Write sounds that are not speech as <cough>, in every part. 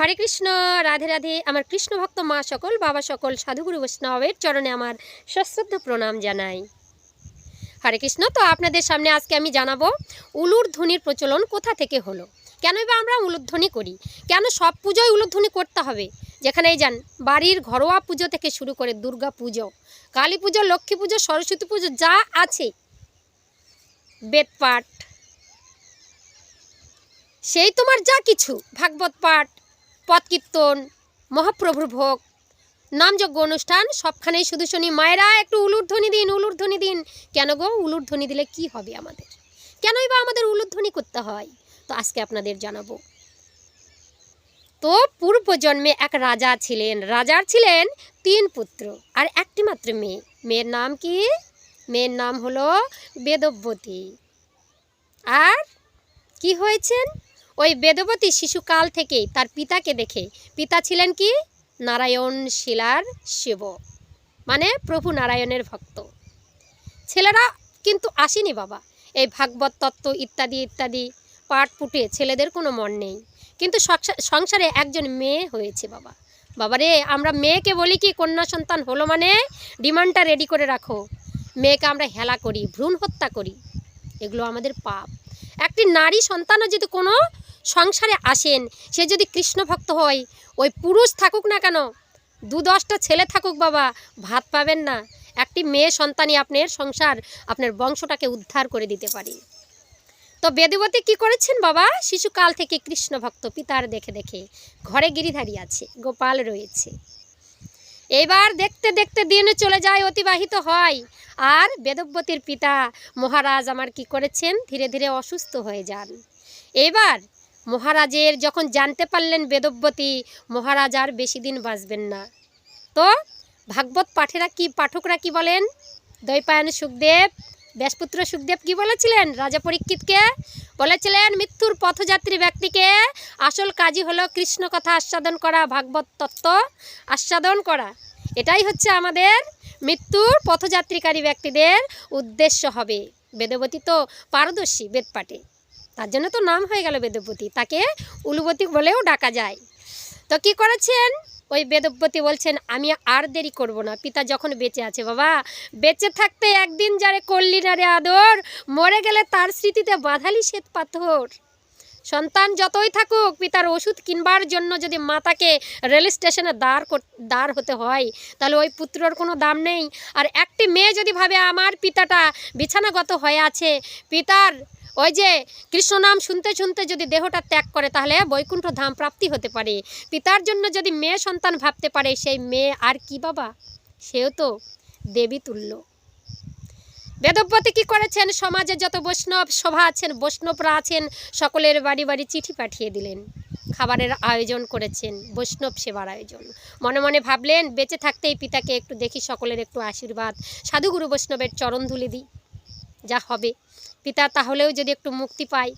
হরে কৃষ্ণ, রাধে রাধে। আমার কৃষ্ণ ভক্ত মা সকল, বাবা সকল, সাধুগুরু বৈষ্ণবের চরণে আমার সশ্রদ্ধ প্রণাম জানাই। হরে কৃষ্ণ, তো আপনাদের সামনে আজকে আমি জানাব, উলুর ধ্বনির প্রচলন কোথা থেকে হলো? কেনই বা আমরা উলুধ্বনি করি? কেন সব পুজোয় উলুধ্বনি করতে হবে? যেখানেই যান, বাড়ির ঘরোয়া পুজো থেকে শুরু করে দুর্গা পুজো, কালী পুজো, লক্ষ্মী পুজো, সরস্বতী পুজো, যা আছে। বেদপাঠ সেই তোমার যা কিছু, ভাগবত পাঠ পথ কীর্তন মহাপ্রভুর ভোগ, নামযজ্ঞ অনুষ্ঠান, সবখানেই শুধু শুনি মায়েরা একটু উলুধ্বনি দিন উলুধ্বনি দিন। কেন গো? উলুধ্বনি দিলে কি হবে আমাদের? কেনই বা আমাদের উলুধ্বনি করতে হয়? তো আজকে আপনাদের জানাব। তো পূর্ব জন্মে এক রাজা ছিলেন। রাজার ছিলেন তিন পুত্র আর একটি মাত্র মেয়ে। মেয়ের নাম কি? মেয়ের নাম হলো বেদব্যতী। আর কি হয়েছেন? ওই বেদবতী শিশুকাল থেকেই তার পিতাকে দেখে। পিতা ছিলেন কি? নারায়ণ শিলার শিব মানে প্রভু নারায়ণের ভক্ত। ছেলেরা কিন্তু আসেনি বাবা। এই ভাগবত তত্ত্ব ইত্যাদি ইত্যাদি পাঠ পুটে ছেলেদের কোনো মন নেই। কিন্তু সংসা- সংসারে একজন মেয়ে হয়েছে বাবা। বাবারে, আমরা মেয়েকে বলি কি, কন্যা সন্তান হলো মানে ডিমান্ডটা রেডি করে রাখো। মেয়েকে আমরা হেলা করি, ভ্রূণ হত্যা করি। এগুলো আমাদের পাপ। একটি নারী সন্তানও যদি কোনো সংসারে আসেন, সে যদি কৃষ্ণ ভক্ত হয়, ওই পুরুষ থাকুক না কেন? দু দশটা ছেলে থাকুক বাবা, ভাত পাবেন না। একটি মেয়ে সন্তানই আপনার সংসার, আপনার বংশটাকে উদ্ধার করে দিতে পারে। তো বেদবতী কি করেছেন বাবা? শিশুকাল থেকে কৃষ্ণ ভক্ত পিতার দেখে দেখে ঘরে গিরিধারী আছে, গোপাল রয়েছে। এবার দেখতে দেখতে দিন চলে যায়, অতিবাহিত হয়। আর বেদব্যতীর পিতা মহারাজ আমার কি করেছেন? ধীরে ধীরে অসুস্থ হয়ে যান। এবার মহারাজের যখন জানতে পারলেন বেদব্যতী, মহারাজ আর বেশি দিন বাঁচবেন না। তো ভাগবত পাঠেরা কি, পাঠকরা কি বলেন? দৈপায়ন সুখদেব, ব্যাসপুত্র সুখদেব কি বলেছিলেন? রাজা পরীক্ষিতকে বলেছিলেন, মৃত্যুর পথযাত্রী ব্যক্তিকে আসল কাজই হলো কৃষ্ণ কথা আস্বাদন করা, ভাগবত তত্ত্ব আস্বাদন করা। এটাই হচ্ছে আমাদের মৃত্যুর পথযাত্রীকারী ব্যক্তিদের উদ্দেশ্য হবে। বেদবতী তো পারদর্শী বেদপাঠে। তার জন্য তো নাম হয়ে গেল বেদব্যতী তাকে উলুবতী বলেও ডাকা যায়। তো কি করেছেন? ওই বেদব্যতী বলছেন, আমি আর দেরি করব না। পিতা যখন বেঁচে আছে, বাবা, বেঁচে থাকতে একদিন যারে করলি না রে আদর, মরে গেলে তার স্মৃতিতে বাঁধালি শ্বেত পাথর। সন্তান যতই থাকুক, পিতার ওষুধ কিনবার জন্য যদি মাতাকে রেল স্টেশনে দাঁড় কর- দাঁড় হতে হয়, তাহলে ওই পুত্রর কোনো দাম নেই। আর একটি মেয়ে যদি ভাবে আমার পিতাটা বিছানাগত হয়ে আছে, পিতার ওই যে কৃষ্ণ নাম শুনতে শুনতে যদি দেহটা ত্যাগ করে, তাহলে বৈকুণ্ঠ ধাম প্রাপ্তি হতে পারে। পিতার জন্য যদি মেয়ে সন্তান ভাবতে পারে, সেই মেয়ে আর কি বাবা? সেও তো দেবী তুল্য। বেদব্যতে কি করেছেন? সমাজে যত বৈষ্ণব সভা আছেন, বৈষ্ণবরা আছেন, সকলের বাড়ি বাড়ি চিঠি পাঠিয়ে দিলেন। খাবারের আয়োজন করেছেন, বৈষ্ণব সেবার আয়োজন। মনে মনে ভাবলেন, বেঁচে থাকতেই পিতাকে একটু দেখি, সকলের একটু আশীর্বাদ। সাধুগুরু বৈষ্ণবের চরণ ধুলে দিই, যা হবে। পিতা তাহলেও যদি একটু মুক্তি পায়।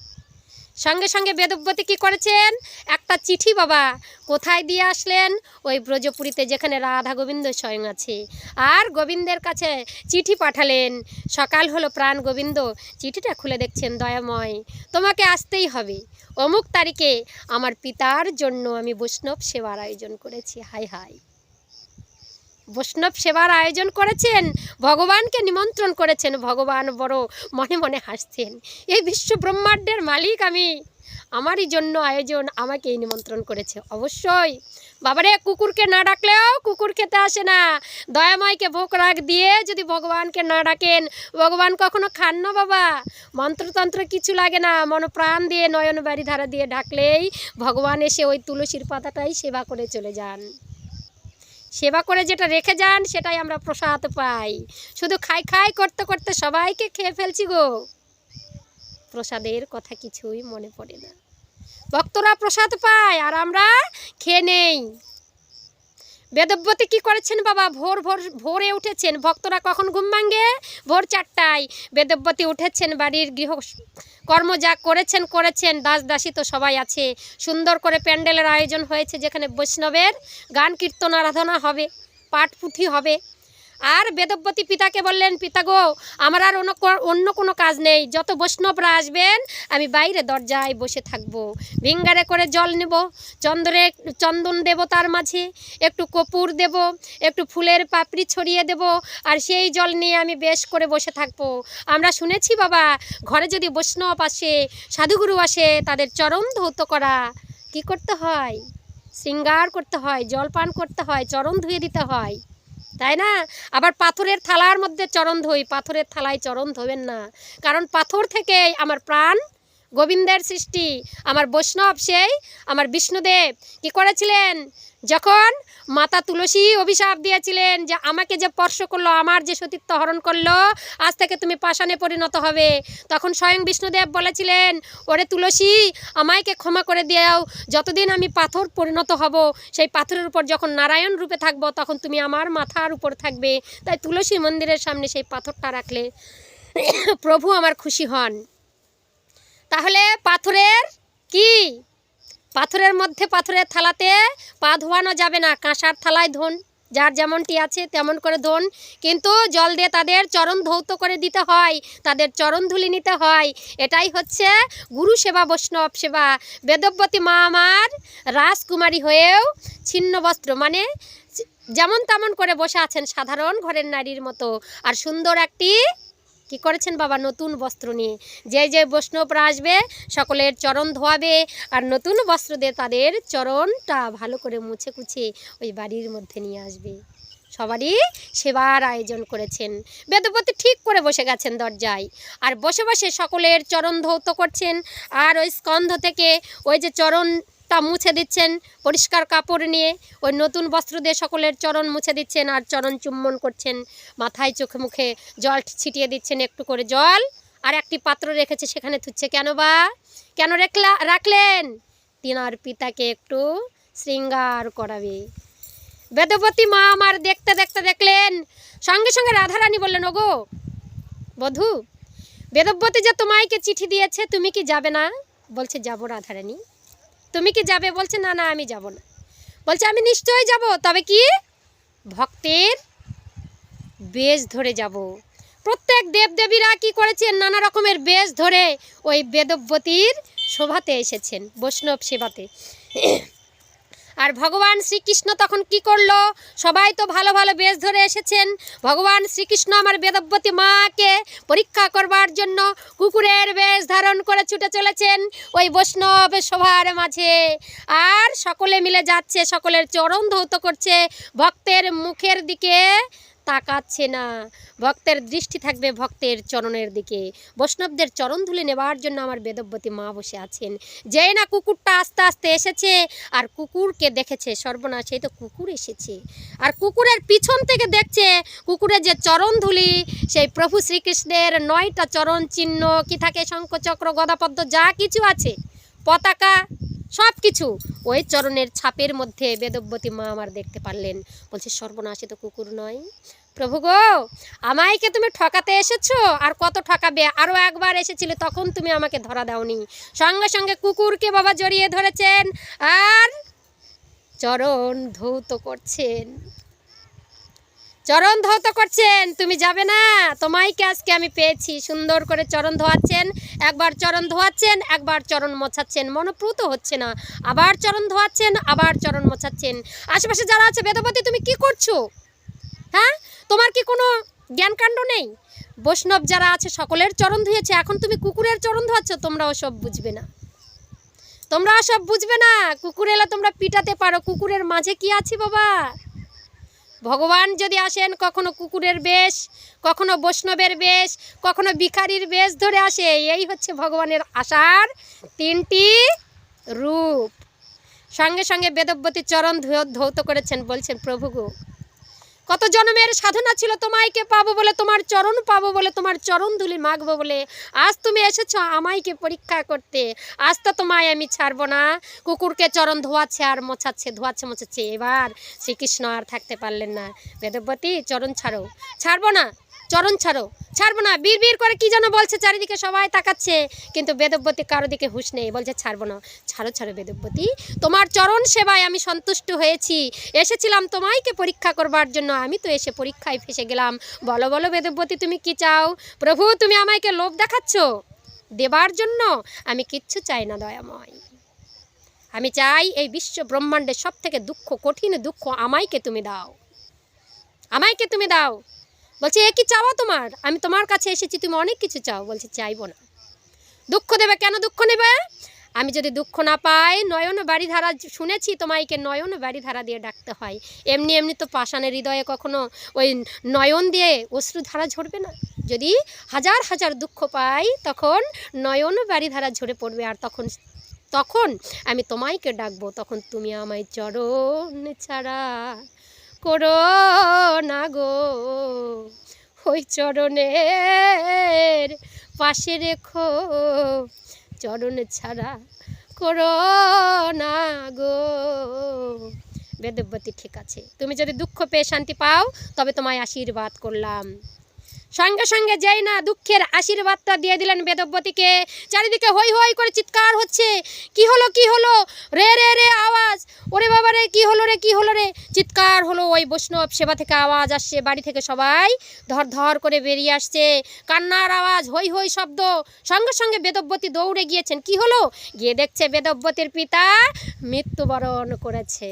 সঙ্গে সঙ্গে বেদব্যতী কি করেছেন? একটা চিঠি, বাবা। কোথায় দিয়ে আসলেন? ওই ব্রজপুরীতে যেখানে রাধা গোবিন্দ স্বয়ং আছে। আর গোবিন্দের কাছে চিঠি পাঠালেন। সকাল হলো প্রাণ গোবিন্দ। চিঠিটা খুলে দেখছেন, দয়াময়। তোমাকে আসতেই হবে। অমুক তারিখে আমার পিতার জন্য আমি বৈষ্ণব সেবার আয়োজন করেছি। হাই হাই বৈষ্ণব সেবার আয়োজন করেছেন, ভগবানকে নিমন্ত্রণ করেছেন, ভগবান বড় মনে মনে হাসছেন। এই বিশ্ব ব্রহ্মাণ্ডের মালিক আমি। আমারই জন্য আয়োজন আমাকেই নিমন্ত্রণ করেছে, অবশ্যই। বাবারে, কুকুরকে না ডাকলেও কুকুর খেতে আসে না। দয়াময়কে ভোগ রাগ দিয়ে যদি ভগবানকে না ডাকেন, ভগবান কখনো খান না বাবা। মন্ত্রতন্ত্র কিছু লাগে না, মনপ্রাণ দিয়ে নয়ন বাড়ি ধারা দিয়ে ডাকলেই ভগবান এসে ওই তুলসীর পাতাটাই সেবা করে চলে যান। সেবা করে যেটা রেখে যান, সেটাই আমরা প্রসাদ পাই। শুধু খাই খাই, করতে করতে সবাইকে খেয়ে ফেলছি গো। প্রসাদের কথা কিছুই মনে পড়ে না। ভক্তরা প্রসাদ পায় আর আমরা খেয়ে নেই। বেদব্যতী কি করেছেন বাবা? ভোর ভোর, ভোরে উঠেছেন। ভক্তরা কখন ঘুম ভাঙে? ভোর চারটায়। বেদব্যতী উঠেছেন, বাড়ির গৃহ কর্ম যা করেছেন করেছেন, দাস দাসী তো সবাই আছে। সুন্দর করে প্যান্ডেলের আয়োজন হয়েছে যেখানে বৈষ্ণবের গান, কীর্তন, আরাধনা হবে পাঠ পুঁথি হবে। আর বেদব্যতী পিতাকে বললেন, পিতা গো, আমার আর অন্য কোনো কাজ নেই। যত বৈষ্ণবরা আসবেন, আমি বাইরে দরজায় বসে থাকব। ভিঙ্গারে করে জল নেব, চন্দরে, চন্দন দেব তার মাঝে, একটু কপুর দেব, একটু ফুলের পাপড়ি ছড়িয়ে দেব, আর সেই জল নিয়ে আমি বেশ করে বসে থাকব। আমরা শুনেছি বাবা, ঘরে যদি বৈষ্ণব আসে, সাধুগুরু আসে, তাদের চরণ ধৌত করা। কি করতে হয়? শৃঙ্গার করতে হয়, জলপান করতে হয়, চরণ ধুয়ে দিতে হয়। তাই না? আবার পাথরের থালার মধ্যে চরণ ধুই, পাথরের থালায় চরণ ধোবেন না। কারণ পাথর থেকে আমার প্রাণ গোবিন্দের সৃষ্টি, আমার বৈষ্ণব সেই, আমার বিষ্ণুদেব। কি করেছিলেন? যখন মাতা তুলসী অভিশাপ দিয়েছিলেন যে আমাকে যে স্পর্শ করল, আমার যে সতীত্ব হরণ করল, আজ থেকে তুমি পাষাণে পরিণত হবে। তখন স্বয়ং বিষ্ণুদেব বলেছিলেন, ওরে তুলসী, আমায়কে ক্ষমা করে দাও যতদিন আমি পাথর পরিণত হব, সেই পাথরের উপর যখন নারায়ণ রূপে থাকব, তখন তুমি আমার মাথার উপর থাকবে। তাই তুলসী মন্দিরের সামনে সেই পাথরটা রাখলে প্রভু আমার খুশি হন। তাহলে পাথরের কি? পাথরের মধ্যে পাথরের থালাতে পা ধোয়ানো যাবে না, কাঁসার থালায় ধন। যার যেমনটি আছে তেমন করে ধন। কিন্তু জল দিয়ে তাদের চরণ ধৌত করে দিতে হয়, তাদের চরণ ধুলি নিতে হয়। এটাই হচ্ছে গুরু সেবা, বৈষ্ণব সেবা। বেদব্যতী মা আমার রাজকুমারী হয়েও ছিন্ন বস্ত্র মানে যেমন তেমন করে বসে আছেন সাধারণ ঘরের নারীর মতো। আর সুন্দর একটি কি করেছেন বাবা? নতুন বস্ত্র নিয়ে। যে যে বৈষ্ণবরা আসবে, সকলের চরণ ধোয়াবে আর নতুন বস্ত্র দিয়ে তাদের চরণটা ভালো করে মুছে কুছে ওই বাড়ির মধ্যে নিয়ে আসবে। সবারই সেবার আয়োজন করেছেন। বেদপতি ঠিক করে বসে গেছেন দরজায়। আর বসে বসে সকলের চরণ ধৌত করছেন। আর ওই স্কন্ধ থেকে ওই যে চরণটা মুছে দিচ্ছেন, পরিষ্কার কাপড় নিয়ে। ওই নতুন বস্ত্র দিয়ে সকলের চরণ মুছে দিচ্ছেন আর চরণ চুম্বন করছেন। মাথায় চোখে মুখে জল ছিটিয়ে দিচ্ছেন একটু করে জল। আর একটি পাত্র রেখেছে, সেখানে থুচ্ছে কেন বা? কেন রেখলা, রাখলেন? তিনার পিতাকে একটু শৃঙ্গার করাবে। বেদবতী মা আমার দেখতে দেখতে দেখলেন। সঙ্গে সঙ্গে রাধারানী বললেন, ওগো, বধূ বেদব্যতী যে তোমাইকে চিঠি দিয়েছে, তুমি কি যাবে না? বলছে, যাব রাধারানী। তুমি কি যাবে? বলছে, না না, আমি যাব না। বলছে, আমি নিশ্চয়ই যাব, তবে কি? ভক্তের বেশ ধরে যাব। প্রত্যেক দেবদেবীরা কি করেছেন? নানা রকমের বেশ ধরে ওই বেদব্যতীর শোভাতে এসেছেন, বৈষ্ণব সেবাতে। আর ভগবান শ্রীকৃষ্ণ তখন কি করল? সবাই তো ভালো ভালো বেশ ধরে এসেছেন। ভগবান শ্রীকৃষ্ণ আমার বেদব্যতী মাকে পরীক্ষা করবার জন্য কুকুরের বেশ ধারণ করে ছুটে চলেছেন ওই বৈষ্ণব সভার মাঝে। আর সকলে মিলে যাচ্ছে, সকলের চরণ ধৌত করছে। ভক্তের মুখের দিকে তাকাচ্ছে না। ভক্তের দৃষ্টি থাকবে ভক্তের চরণের দিকে। বৈষ্ণবদের চরণ ধুলে নেবার জন্য আমার বেদব্যতী মা বসে আছেন। যেই না কুকুরটা আস্তে আস্তে এসেছে, আর কুকুরকে দেখেছে সর্বনাশ, এই তো কুকুর এসেছে। আর কুকুরের পিছন থেকে দেখছে, কুকুরের যে চরণ ধুলি, সেই প্রভু শ্রীকৃষ্ণের নয়টা চরণ চিহ্ন, কি থাকে শঙ্খচক্র গদাপদ্ম, যা কিছু আছে, পতাকা সব কিছু ওই চরণের ছাপের মধ্যে বেদব্বতী মা আমার দেখতে পারলেন। বলছে, সর্বনাশে তো কুকুর নয়। প্রভু গো আমাইকে তুমি ঠকাতে এসেছ? আর কত ঠকাবে? আরও একবার এসেছিলে, তখন তুমি আমাকে ধরা দাওনি। সঙ্গে সঙ্গে কুকুরকে বাবা জড়িয়ে ধরেছেন, আর চরণ ধৌত করছেন। চরণ ধৌত করছেন, তুমি যাবে না? তোমাইকে আজকে আমি পেয়েছি, সুন্দর করে চরণ ধোয়াচ্ছেন, একবার চরণ ধোয়াচ্ছেন, একবার চরণ মোছাচ্ছেন, মনোপ্রুত হচ্ছে না। আবার চরণ ধোয়াচ্ছেন, আবার চরণ মোছাচ্ছেন। আশেপাশে যারা আছে, বেদপতি, তুমি কি করছ? হ্যাঁ? তোমার কি কোনো জ্ঞানকাণ্ড নেই? বৈষ্ণব যারা আছে, সকলের চরণ ধুয়েছে, এখন তুমি কুকুরের চরণ ধোয়াচ্ছ তোমরা ওসব বুঝবে না। তোমরা ওসব বুঝবে না, কুকুর এলে তোমরা পিটাতে পারো, কুকুরের মাঝে কি আছে বাবা? ভগবান যদি আসেন, কখনো কুকুরের বেশ, কখনো বৈষ্ণবের বেশ, কখনো ভিখারির বেশ ধরে আসে, এই হচ্ছে ভগবানের আসার তিনটি রূপ। সঙ্গে সঙ্গে বেদব্যতী চরণ ধৌত করেছেন, বলছেন, প্রভু গো কত জন্মের সাধনা ছিল তোমাইকে পাবো বলে, তোমার চরণ পাবো বলে, তোমার চরণ ধুলি মাগবো বলে। আজ তুমি এসেছ আমাইকে পরীক্ষা করতে। আজ তো তোমায় আমি ছাড়বো না। কুকুরকে চরণ ধোয়াচ্ছে আর মোছাচ্ছে, ধোয়াচ্ছে, মোছাচ্ছে। এবার শ্রীকৃষ্ণ আর থাকতে পারলেন না। বেদবতী চরণ ছাড়ো। ছাড়বো না। চরণ ছাড়ো। ছাড়বো না, বীর বীর করে কি যেন বলছে, চারিদিকে সবাই তাকাচ্ছে। কিন্তু বেদব্যতী কারও দিকে হুঁশ নেই, বলছে ছাড়বো না। ছাড়ো ছাড়ো বেদব্যতী। তোমার চরণ সেবায় আমি সন্তুষ্ট হয়েছি। এসেছিলাম তোমাইকে পরীক্ষা করবার জন্য। আমি তো এসে পরীক্ষায় ফেসে গেলাম। বলো বলো বেদব্যতী, তুমি কি চাও? প্রভু, তুমি আমাকে লোভ দেখাচ্ছ? দেবার জন্য আমি কিচ্ছু চাই না, দয়াময়। আমি চাই এই বিশ্ব ব্রহ্মাণ্ডের সব থেকে দুঃখ, কঠিন দুঃখ আমাইকে তুমি দাও। আমাইকে তুমি দাও। বলছে, এ কি চাওয়া তোমার? আমি তোমার কাছে এসেছি, তুমি অনেক কিছু চাও। বলছে, চাইব না। দুঃখ দেবে কেন দুঃখ নেবে? আমি যদি দুঃখ না পাই, নয়ন বাড়িধারা শুনেছি তোমাইকে নয়ন বাড়িধারা দিয়ে ডাকতে হয়। এমনি এমনি তো পাষাণের হৃদয়ে কখনো ওই নয়ন দিয়ে অশ্রুধারা ঝরবে না। যদি হাজার হাজার দুঃখ পাই, তখন নয়ন বাড়িধারা ঝরে পড়বে। আর তখন তখন আমি তোমাইকে ডাকবো, তখন তুমি আমায় চরণ ছাড়া করো না গো। ওই চরণের পাশে রেখো। চরণ ছাড়া করো না গো। বেদবতী ঠিক আছে। তুমি যদি দুঃখ পেয়ে শান্তি পাও, তবে তোমায় আশীর্বাদ করলাম। সঙ্গে সঙ্গে যেই না দুঃখের আশীর্বাদটা দিয়ে দিলেন বেদব্যতীকে চারিদিকে হই হই করে চিৎকার হচ্ছে। কি হলো কি হলো? রে রে রে, আওয়াজ। ওরে বাবা রে, কি হলো রে, কি হলো রে? চিৎকার হলো ওই বৈষ্ণব সেবা থেকে আওয়াজ আসছে, বাড়ি থেকে সবাই ধর ধর করে বেরিয়ে আসছে। কান্নার আওয়াজ হই হই শব্দ। সঙ্গে সঙ্গে বেদব্যতী দৌড়ে গিয়েছেন। কি হলো? গিয়ে দেখছে বেদব্যতীর পিতা মৃত্যুবরণ করেছে।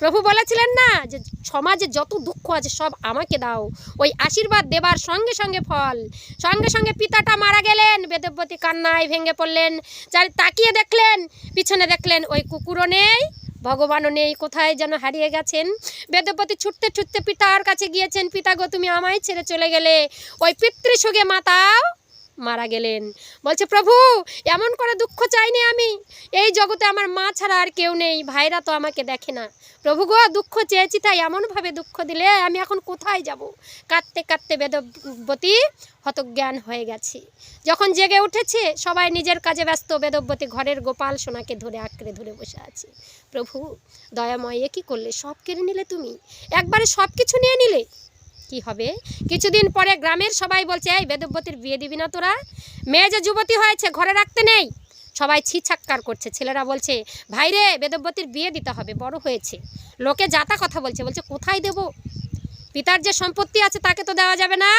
প্রভু বলেছিলেন না যে সমাজে যত দুঃখ আছে সব আমাকে দাও। ওই আশীর্বাদ দেবার সঙ্গে সঙ্গে ফল। সঙ্গে সঙ্গে পিতাটা মারা গেলেন বেদব্যতী কান্নায় ভেঙে পড়লেন। চারি তাকিয়ে দেখলেন, পিছনে দেখলেন ওই কুকুরও নেই, ভগবানও নেই, কোথায় যেন হারিয়ে গেছেন। বেদপতি ছুটতে ছুটতে পিতার কাছে গিয়েছেন, পিতা গো, তুমি আমায় ছেড়ে চলে গেলে। ওই পিতৃসুগে মাতাও মারা গেলেন। বলছে, প্রভু, এমন করে দুঃখ চাইনি আমি। এই জগতে আমার মা ছাড়া আর কেউ নেই। ভাইরা তো আমাকে দেখে না। প্রভু গো, দুঃখ চেয়েছি তাই এমনভাবে দুঃখ দিলে আমি এখন কোথায় যাব? কাঁদতে কাঁদতে বেদবতী হতজ্ঞান হয়ে গেছি। যখন জেগে উঠেছে, সবাই নিজের কাজে ব্যস্ত। বেদব্যতী ঘরের গোপাল সোনাকে ধরে আঁকড়ে ধরে বসে আছে। প্রভু, দয়াময় কী করলে? সব কেড়ে নিলে তুমি? একবারে সব কিছু নিয়ে নিলে? কি হবে? কিছুদিন পরে গ্রামের সবাই বলছে, এই বেদব্যতীর বিয়ে দিবি না তোরা। মেয়ে যে যুবতী হয়েছে, ঘরে রাখতে নেই। সবাই ছিছাক্কার করছে। ছেলেরা বলছে ভাইরে বেদব্যতীর বিয়ে দিতে হবে, বড় হয়েছে। লোকে যাতা কথা বলছে। বলছে, কোথায় দেব? পিতার যে সম্পত্তি আছে, তাকে তো দেওয়া যাবে না?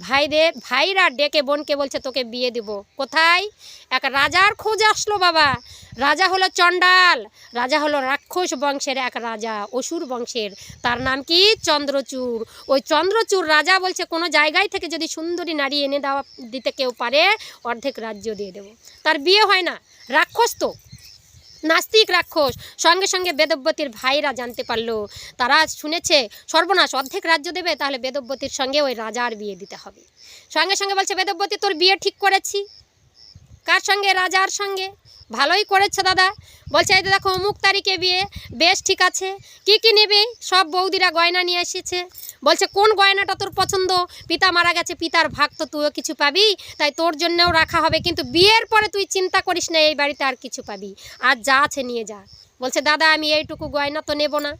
ভাইদের ভাইরা ডেকে বোনকে বলছে, তোকে বিয়ে দিব। কোথায়? এক রাজার খোঁজ আসলো, বাবা। রাজা হলো চণ্ডাল, রাজা হলো রাক্ষস বংশের এক রাজা, অসুর বংশের। তার নাম কি? চন্দ্রচূড়। ওই চন্দ্রচূড় রাজা বলছে, কোনো জায়গায় থেকে যদি সুন্দরী নারী এনে দেওয়া দিতে কেউ পারে, অর্ধেক রাজ্য দিয়ে দেবো। তার বিয়ে হয় না। রাক্ষস তো। নাস্তিক রাক্ষস। সঙ্গে সঙ্গে বেদব্যতীর ভাইরা জানতে পারল, তারা শুনেছে, সর্বনাশ, অর্ধেক রাজ্য দেবে, তাহলে বেদব্যতীর সঙ্গে ওই রাজার বিয়ে দিতে হবে। সঙ্গে সঙ্গে বলছে বেদব্যতী তোর বিয়ে ঠিক করেছি। কার সঙ্গে? রাজার সঙ্গে। ভালোই করেছে দাদা। বলছে, এই দেখো, অমুক তারিখে বিয়ে। বেশ ঠিক আছে। কি কি নিবি? সব বৌদিরা গয়না নিয়ে এসেছে। বলছে, কোন গয়নাটা তোর পছন্দ? পিতা মারা গেছে, পিতার ভাগ তো তুইও কিছু পাবি। তাই তোর জন্যও রাখা হবে। কিন্তু বিয়ের পরে তুই চিন্তা করিস না, এই বাড়িতে আর কিছু পাবি। আর যা আছে নিয়ে যা। বলছে, দাদা, আমি এইটুকু গয়না তো নেব না।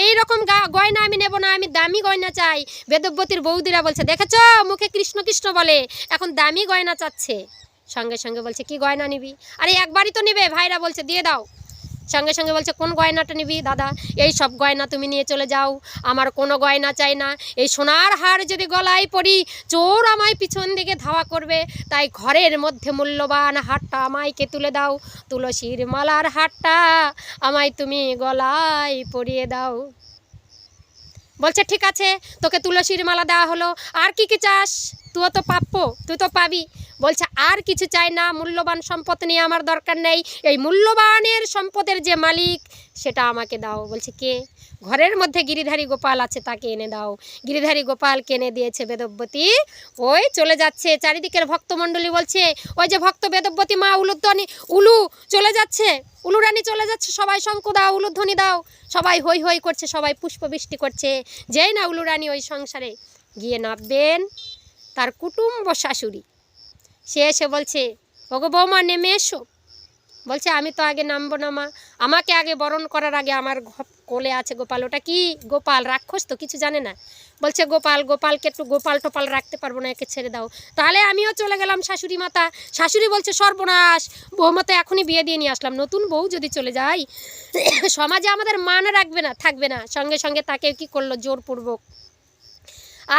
এই রকম গয়না আমি নেব না, আমি দামি গয়না চাই। বেদব্যতীর বৌদিরা বলছে, দেখেছ? মুখে কৃষ্ণ কৃষ্ণ বলে। এখন দামি গয়না চাচ্ছে। সঙ্গে সঙ্গে বলছে, কি গয়না নিবি? আরে একবারই তো নেবে, ভাইরা বলছে, দিয়ে দাও। সঙ্গে সঙ্গে বলছে, কোন গয়নাটা নিবি দাদা? এই সব গয়না তুমি নিয়ে চলে যাও, আমার কোনো গয়না চাই না। এই সোনার হার যদি গলায় পড়ি, চোর আমায় পিছন দিকে ধাওয়া করবে, তাই ঘরের মধ্যে মূল্যবান হারটা আমায়কে তুলে দাও। তুলসীর মালার হারটা আমায় তুমি গলায় পরিয়ে দাও। বলছে, ঠিক আছে, তোকে তুলসীর মালা দেওয়া হলো, আর কি কি চাস? তুইও তো প্রাপ্য তুই তো পাবি। বলছে, আর কিছু চাই না, মূল্যবান সম্পদ নিয়ে আমার দরকার নেই। এই মূল্যবানের সম্পদের যে মালিক, সেটা আমাকে দাও। বলছে, কে? ঘরের মধ্যে গিরিধারী গোপাল আছে, তাকে এনে দাও। গিরিধারী গোপাল কেনে দিয়েছে বেদব্যতী ওই চলে যাচ্ছে, চারিদিকের ভক্তমণ্ডলী বলছে, ওই যে ভক্ত বেদব্যতী মা উলুধ্বনি, উলু চলে যাচ্ছে, উলুরানি চলে যাচ্ছে, সবাই শঙ্খ দাও, উলুধ্বনি দাও। সবাই হই হই করছে, সবাই পুষ্পবৃষ্টি করছে। যেই না উলুরানি ওই সংসারে গিয়ে নামবেন, তার কুটুম্ব শাশুড়ি। সে এসে বলছে, ওগো বৌমা, নেমে এসো। বলছে, আমি তো আগে নামবো না মা। আমাকে আগে বরণ করার আগে আমার কোলে আছে গোপাল। ওটা কি গোপাল? রাক্ষস তো, কিছু জানে না। বলছে, গোপাল, গোপালকে একটু গোপাল টোপাল রাখতে পারব না, একে ছেড়ে দাও। তাহলে আমিও চলে গেলাম শাশুড়ি মাতা। শাশুড়ি বলছে, সর্বনাশ! বৌমাতা এখনই বিয়ে দিয়ে নিয়ে আসলাম। নতুন বউ যদি চলে যাই <coughs> সমাজে আমাদের মান রাখবে না, থাকবে না। সঙ্গে সঙ্গে তাকে কি করল? জোরপূর্বক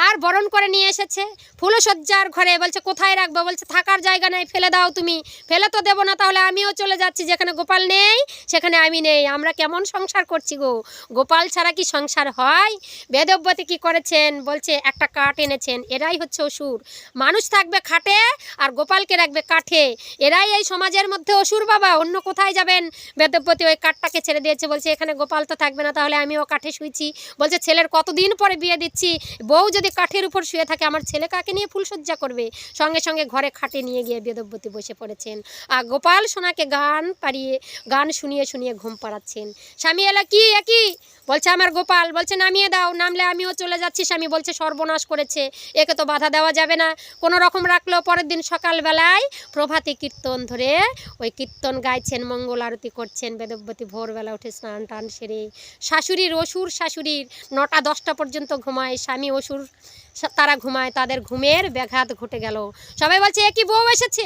আর বরণ করে নিয়ে এসেছে। ফুলসজ্জার ঘরে বলছে, কোথায় রাখব? বলছে, থাকার জায়গা নেই, ফেলে দাও তুমি। ফেলে তো দেবো না, তাহলে আমিও চলে যাচ্ছি। যেখানে গোপাল নেই, সেখানে আমি নেই। আমরা কেমন সংসার করছি গো? গোপাল ছাড়া কি সংসার হয়? বেদব্যতে কি করেছেন? বলছে, একটা কাঠ এনেছেন, এরাই হচ্ছে অসুর। মানুষ থাকবে খাটে আর গোপালকে রাখবে কাঠে। এরাই এই সমাজের মধ্যে অসুর বাবা, অন্য কোথায় যাবেন? বেদব্যতী ওই কাঠটাকে ছেড়ে দিয়েছে, বলছে, এখানে গোপাল তো থাকবে না, তাহলে আমিও কাঠে শুয়েছি বলছে, ছেলের কতদিন পরে বিয়ে দিচ্ছি? বউ কাঠের উপর শুয়ে থাকে, আমার ছেলে কাকে নিয়ে ফুলসজ্জা করবে? সঙ্গে সঙ্গে ঘরে খাটে নিয়ে গিয়ে বেদব্যতী বসে পড়েছেন। আর গোপাল সোনাকে গান পাড়িয়ে, গান শুনিয়ে শুনিয়ে ঘুম পাড়াচ্ছেন। স্বামী এলা কি, একই? বলছে, আমার গোপাল। বলছে, নামিয়ে দাও। নামলে আমিও চলে যাচ্ছি, স্বামী বলছে, সর্বনাশ করেছে। একে তো বাধা দেওয়া যাবে না। কোনো রকম রাখলেও পরের দিন সকালবেলায়। প্রভাতী কীর্তন ধরে ওই কীর্তন গাইছেন, মঙ্গল আরতি করছেন। বেদব্যতী ভোরবেলা উঠে স্নান টান সেরে শাশুড়ির, অসুর শাশুড়ির নটা দশটা পর্যন্ত ঘুমায়। স্বামী, অসুর তারা ঘুমায়, তাদের ঘুমের ব্যাঘাত ঘটে গেল। সবাই বলছে একই বউ এসেছে?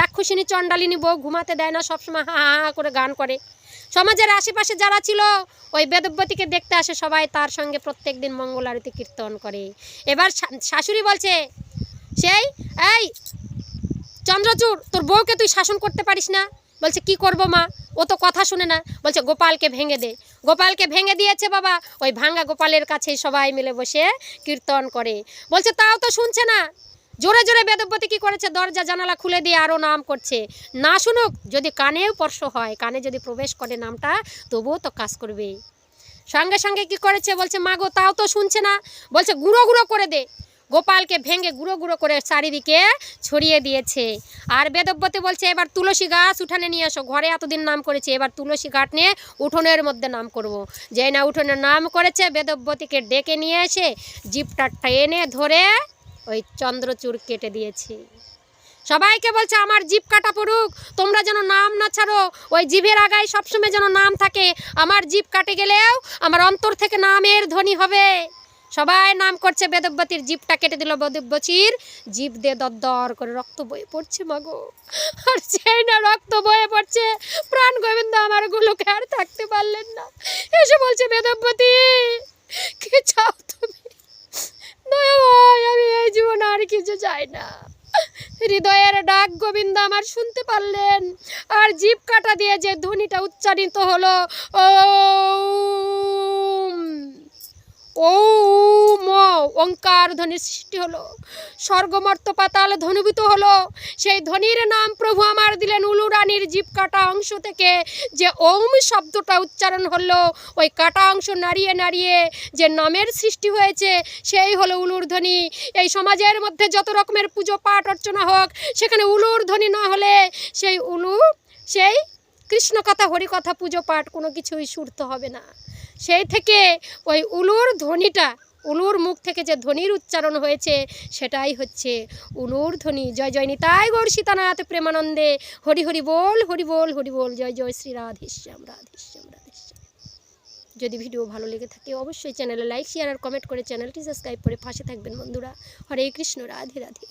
রাক্ষসিনী, চণ্ডালিনী বউ ঘুমাতে দেয় না, সবসময় হা হা করে গান করে। সমাজের আশেপাশে যারা ছিল, ওই বেদব্যতীকে দেখতে আসে সবাই, তার সঙ্গে প্রত্যেক দিন মঙ্গল আরতি কীর্তন করে। এবার শাশুড়ি বলছে, সেই, এই, চন্দ্রচূড়, তোর বউকে তুই শাসন করতে পারিস না? বলছে, কি করব মা? ও তো কথা শুনে না। বলছে, গোপালকে ভেঙে দে। গোপালকে ভেঙে দিয়েছে বাবা? ওই ভাঙ্গা গোপালের কাছেই সবাই মিলে বসে কীর্তন করে। বলছে, তাও তো শুনছে না। জোরে জোরে বেদব্যতী কি করেছে? দরজা, জানালা খুলে দিয়ে আরও নাম করছে। না শুনুক, যদি কানেও স্পর্শ হয়, কানে যদি প্রবেশ করে নামটা, তবুও তো কাজ করবে। সঙ্গে সঙ্গে কি করেছে? বলছে মাগো তাও তো শুনছে না। বলছে, গুঁড়ো গুঁড়ো করে দে। গোপালকে ভেঙে গুঁড়ো গুঁড়ো করে চারিদিকে ছড়িয়ে দিয়েছে। আর বেদব্যতে বলছে, এবার তুলসী গাছ উঠানে নিয়ে আসো ঘরে এতদিন নাম করেছে, এবার তুলসী ঘাট নিয়ে উঠোনের মধ্যে নাম করব। যেই না উঠোনের নাম করেছে বেদব্যতীকে ডেকে নিয়ে এসে জিপটা টেনে ধরে ওই চন্দ্রচূড় কেটে দিয়েছে। সবাইকে বলছে, আমার জিভ কাটা পড়ুক, তোমরা যেন নাম না ছাড়ো। ওই জিভের আগায় সবসময় যেন নাম থাকে। আমার জিভ কাটে গেলেও আমার অন্তর থেকে নামের ধ্বনি হবে। সবাই নাম করছে বেদব্যতীর জিভটা কেটে দিল বেদব্যচির জিভ দিয়ে দরদর করে রক্ত বয়ে পড়ছে মাগো আর সেই না রক্ত বয়ে পড়ছে। প্রাণ গোবিন্দ আমার গুলোকে আর থাকতে পারলেন না। এসে বলছে বেদব্যতী কি চাও তুমি? আমি এই জীবন আর কিছু চাই না। হৃদয়ের ডাক গোবিন্দ আমার শুনতে পারলেন। আর জিভ কাটা দিয়ে যে ধ্বনিটা উচ্চারিত হলো ওম ওম ওঙ্কার ধ্বনির সৃষ্টি হলো। স্বর্গমর্ত পাতাল ধ্বনিভূত হলো। সেই ধ্বনির নাম প্রভু আমার দিলেন উলু রানীর জীব কাটা অংশ থেকে। যে ওম শব্দটা উচ্চারণ হলো, ওই কাটা অংশ নাড়িয়ে নাড়িয়ে যে নামের সৃষ্টি হয়েছে, সেই হলো উলুর ধ্বনি। এই সমাজের মধ্যে যত রকমের পুজো পাঠ অর্চনা হোক, সেখানে উলুর ধ্বনি না হলে সেই উলু, সেই কৃষ্ণ কথা হরি কথা পুজো পাঠ কোনো কিছুই সুরত হবে না। সেই থেকে ওই উলুর ধ্বনিটা, উলুর মুখ থেকে যে ধ্বনির উচ্চারণ হয়েছে, সেটাই হচ্ছে উলুর ধ্বনি। জয় জয় নিতাই গৌর সীতানাথ প্রেমানন্দে। হরি হরি বল হরি বল হরি বল। জয় জয় শ্রী রাধেশ্যাম রাধেশ্যাম রাধেশ্যাম যদি ভিডিও ভালো লেগে থাকে, অবশ্যই চ্যানেলে লাইক, শেয়ার আর কমেন্ট করে চ্যানেলটি সাবস্ক্রাইব করে পাশে থাকবেন বন্ধুরা। হরে কৃষ্ণ, রাধে রাধে।